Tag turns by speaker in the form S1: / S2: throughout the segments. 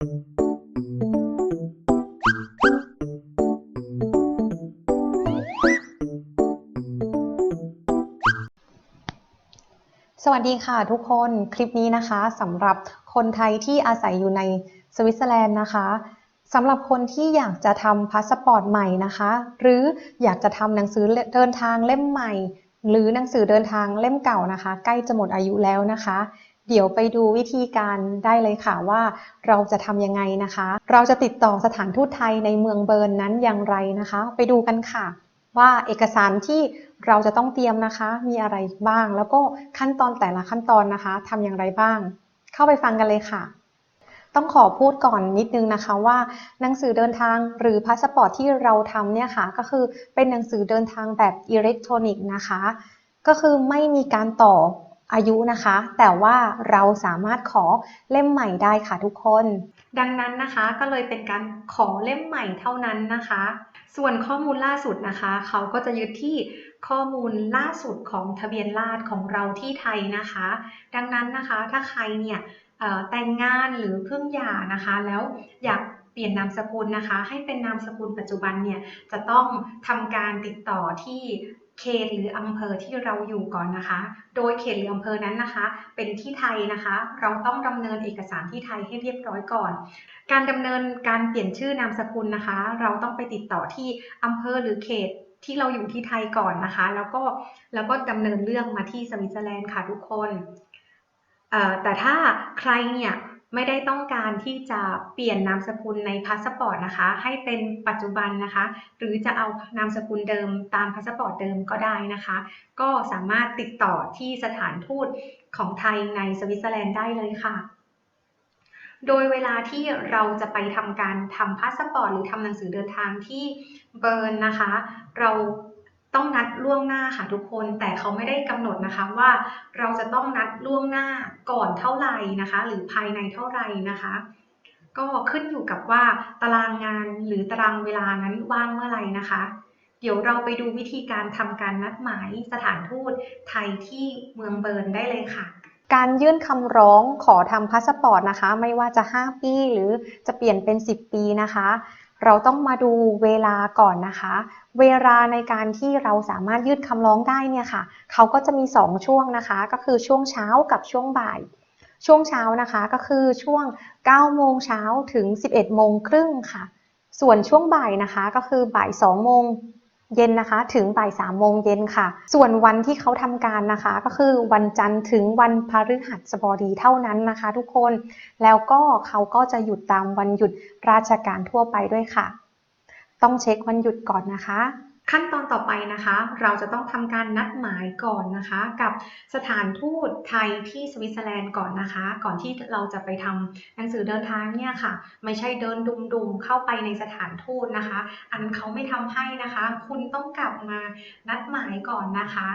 S1: สวัสดีค่ะทุกคนคลิปนี้นะคะสำหรับคนไทยที่อาศัยอยู่ในสวิตเซอร์แลนด์นะคะสำหรับคนที่อยากจะทำพาสปอร์ตใหม่นะคะ หรืออยากจะทำหนังสือเดินทางเล่มใหม่ หรือหนังสือเดินทางเล่มเก่านะคะ ใกล้จะหมดอายุแล้วนะคะ เดี๋ยวไปดูวิธีการได้เลยค่ะว่าเราจะทำยังไงนะคะ เราจะติดต่อสถานทูตไทยในเมืองเบิร์นนั้นอย่างไรนะคะ ไปดูกันค่ะ ว่าเอกสารที่เราจะต้องเตรียมนะคะ มีอะไรบ้าง แล้วก็ขั้นตอนแต่ละขั้นตอนนะคะทำอย่างไรบ้าง เข้าไปฟังกันเลยค่ะต้องขอพูดก่อนนิดนึงนะคะว่าหนังสือเดินทางหรือพาสปอร์ตที่เราทำเนี่ยค่ะก็คือเป็นหนังสือเดินทางแบบอิเล็กทรอนิกส์นะคะ ก็คือไม่มีการต่อ อายุนะคะ แต่ว่าเราสามารถขอเล่มใหม่ได้ค่ะทุกคน ดังนั้นนะคะก็เลยเป็นการขอเล่มใหม่เท่านั้นนะคะ ส่วนข้อมูลล่าสุดนะคะ เขาก็จะยึดที่ข้อมูลล่าสุดของทะเบียนราษฎรของเราที่ไทยนะคะ ดังนั้นนะคะถ้าใครเนี่ยแต่งงานหรือเพิ่งหย่านะคะ แล้วอยากเปลี่ยนนามสกุลนะคะ ให้เป็นนามสกุลปัจจุบันเนี่ยจะต้องทำการติดต่อที่ เขตหรืออำเภอที่เราอยู่ก่อนนะคะ โดยเขตหรืออำเภอนั้นนะคะ เป็นที่ไทยนะคะ เราต้องดำเนินเอกสารที่ไทยให้เรียบร้อยก่อน การดำเนินการเปลี่ยนชื่อนามสกุลนะคะ เราต้องไปติดต่อที่อำเภอหรือเขตที่เราอยู่ที่ไทยก่อนนะคะ แล้วก็แล้วก็ดำเนินเรื่องมาที่สวิตเซอร์แลนด์ค่ะทุกคนแต่ถ้าใครเนี่ย ไม่ได้ต้องการที่จะเปลี่ยนนามสกุลในพาสปอร์ตนะคะ ให้เป็นปัจจุบันนะคะ หรือจะเอานามสกุลเดิมตามพาสปอร์ตเดิมก็ได้นะคะ ก็สามารถติดต่อที่สถานทูตของไทยในสวิตเซอร์แลนด์ได้เลยค่ะ โดยเวลาที่เราจะไปทำการทำพาสปอร์ตหรือทำหนังสือเดินทางที่เบิร์นนะคะ เรา ต้องนัดล่วงหน้าค่ะทุกคน แต่เขาไม่ได้กำหนดนะคะว่าเราจะต้องนัดล่วงหน้าก่อนเท่าไหร่นะคะ หรือภายในเท่าไหร่นะคะ ก็ขึ้นอยู่กับว่าตารางงานหรือตารางเวลานั้นว่างเมื่อไหร่นะคะ เดี๋ยวเราไปดูวิธีการทำการนัดหมายสถานทูตไทยที่เมืองเบิร์นได้เลยค่ะการยื่นคำร้องขอทำพาสปอร์ตนะคะ ไม่ว่าจะ 5 ปีหรือจะเปลี่ยนเป็น 10 ปีนะคะ เราต้องมาดูเวลาก่อนนะคะ เวลาในการที่เราสามารถยืดคำร้องได้เนี่ยค่ะ เขาก็จะมี 2 ช่วงนะคะ ก็คือช่วงเช้ากับช่วงบ่าย ช่วงเช้านะคะก็คือช่วง 9 โมงเช้าถึง 11 โมงครึ่งค่ะ ส่วนช่วงบ่ายนะคะก็คือบ่าย 2 โมง เย็นนะคะ ถึงบ่ายสามโมงเย็นค่ะ ส่วนวันที่เขาทำการนะคะ ก็คือวันจันทร์ถึงวันพฤหัสบดีเท่านั้นนะคะ ทุกคน แล้วก็เขาก็จะหยุดตามวันหยุดราชการทั่วไปด้วยค่ะ ต้องเช็ควันหยุดก่อนนะคะ ขั้นตอนต่อไปนะคะ เราจะต้องทำการนัดหมายก่อนนะคะ กับสถานทูตไทยที่สวิตเซอร์แลนด์ก่อนนะคะ ก่อนที่เราจะไปทำหนังสือเดินทางเนี่ยค่ะ ไม่ใช่เดินดุมๆเข้าไปในสถานทูตนะคะ อันเขาไม่ทำให้นะคะ คุณต้องกลับมานัดหมายก่อนนะคะ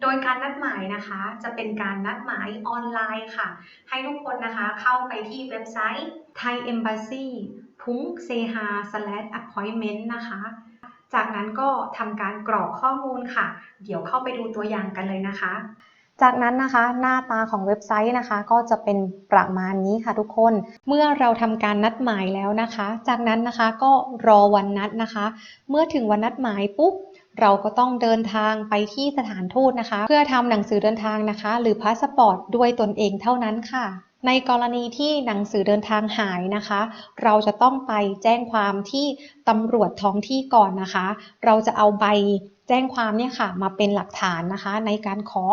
S1: โดยการนัดหมายนะคะจะเป็นการนัดหมายออนไลน์ค่ะ ให้ทุกคนนะคะเข้าไปที่เว็บไซต์ Thai Embassy p u n c h appointment นะคะ จากนั้นก็ทำการกรอกข้อมูลค่ะ เดี๋ยวเข้าไปดูตัวอย่างกันเลยนะคะ จากนั้นนะคะหน้าตาของเว็บไซต์นะคะ ก็จะเป็นประมาณนี้ค่ะทุกคน เมื่อเราทำการนัดหมายแล้วนะคะ จากนั้นนะคะก็รอวันนัดนะคะ เมื่อถึงวันนัดหมายปุ๊บ เราก็ต้องเดินทางไปที่สถานทูตนะคะ เพื่อทำหนังสือเดินทางนะคะ หรือพาสปอร์ตด้วยตนเองเท่านั้นค่ะ ในกรณีที่หนังสือเดินทางหายนะคะ เราจะต้องไปแจ้งความที่ตำรวจท้องที่ก่อนนะคะ เราจะเอาใบแจ้งความเนี่ยค่ะ มาเป็นหลักฐานนะคะ ในการขอ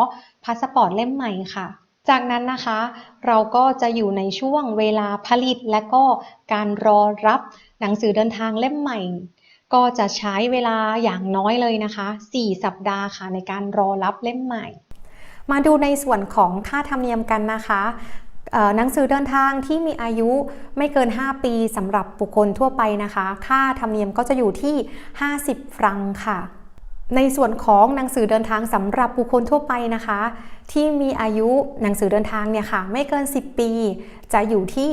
S1: พาสปอร์ตเล่มใหม่ค่ะจากนั้นนะคะ เราก็จะอยู่ในช่วงเวลาผลิตและก็การรอรับหนังสือเดินทางเล่มใหม่ ก็จะใช้เวลาอย่างน้อยเลยนะคะ 4 สัปดาห์ค่ะในการรอรับเล่มใหม่ มาดูในส่วนของค่าธรรมเนียมกันนะคะหนังสือเดินทางที่มีอายุไม่เกิน 5 ปีสำหรับบุคคลทั่วไปนะคะ ค่าธรรมเนียมก็จะอยู่ที่ 50 ฟรังค่ะ ในส่วนของหนังสือเดินทางสำหรับบุคคลทั่วไปนะคะ ที่มีอายุหนังสือเดินทางเนี่ยค่ะ ไม่เกิน 10 ปี จะอยู่ที่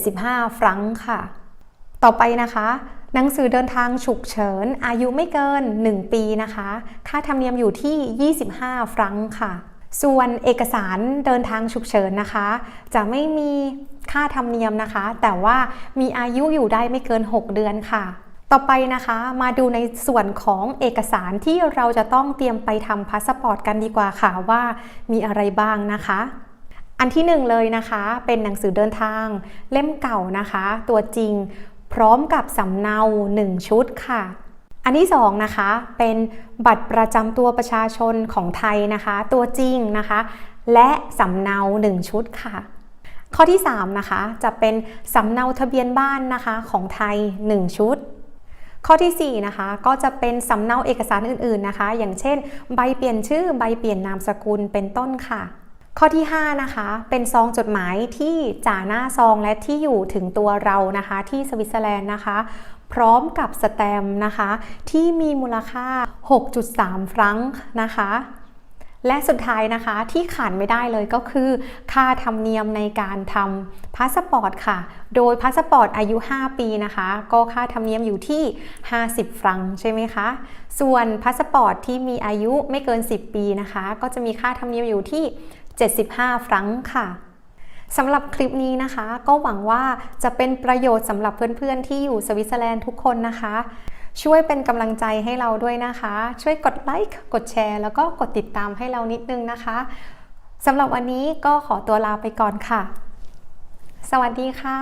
S1: 75 ฟรังค่ะ ต่อไปนะคะ หนังสือเดินทางฉุกเฉิน อายุไม่เกิน 1 ปีนะคะ ค่าธรรมเนียมอยู่ที่ 25 ฟรังค่ะ ส่วนเอกสารเดินทางฉุกเฉินนะคะ จะไม่มีค่าธรรมเนียมนะคะ แต่ว่ามีอายุอยู่ได้ไม่เกิน 6 เดือนค่ะต่อไปนะคะมาดูในส่วนของเอกสารที่เราจะต้องเตรียมไปทำพาสปอร์ตกันดีกว่าค่ะว่ามีอะไรบ้างนะคะ อันที่หนึ่งเลยนะคะ เป็นหนังสือเดินทางเล่มเก่านะคะ ตัวจริง พร้อมกับสำเนา 1 ชุดค่ะ อันที่สองนะคะเป็นบัตรประจำตัวประชาชนของไทยนะคะ ตัวจริงนะคะ และสำเนา 1 ชุดค่ะ ข้อที่3นะคะจะเป็นสำเนาทะเบียนบ้านนะคะของไทย 1 ชุดข้อที่ 4 นะคะก็จะเป็นสำเนาเอกสารอื่น ๆนะคะ อย่างเช่น ใบเปลี่ยนชื่อใบเปลี่ยนนามสกุลเป็นต้นค่ะ ข้อที่ 5 นะคะ เป็นซองจดหมายที่จ่าหน้าซองและที่อยู่ถึงตัวเรานะคะ ที่สวิตเซอร์แลนด์นะคะ พร้อมกับสแตมนะคะ ที่มีมูลค่า 6.3 ฟรังก์นะคะและสุดท้ายนะคะที่ขาดไม่ได้เลยก็คือ ค่าธรรมเนียมในการทำพาสปอร์ตค่ะ โดยพาสปอร์ตอายุ 5 ปีนะคะ ก็ค่าธรรมเนียมอยู่ที่ 50 ฟรังใช่ไหมคะ ส่วนพาสปอร์ตที่มีอายุไม่เกิน 10 ปีนะคะ ก็จะมีค่าธรรมเนียมอยู่ที่ 75ฟรังค่ะสำหรับคลิปนี้นะคะ ก็หวังว่าจะเป็นประโยชน์สำหรับเพื่อนๆ ที่อยู่สวิตเซอร์แลนด์ทุกคนนะคะ ช่วยเป็นกำลังใจให้เราด้วยนะคะ ช่วยกดไลค์กดแชร์แล้วก็กดติดตามให้เรานิดนึงนะคะสำหรับวันนี้ก็ขอตัวลาไปก่อนค่ะ สวัสดีค่ะ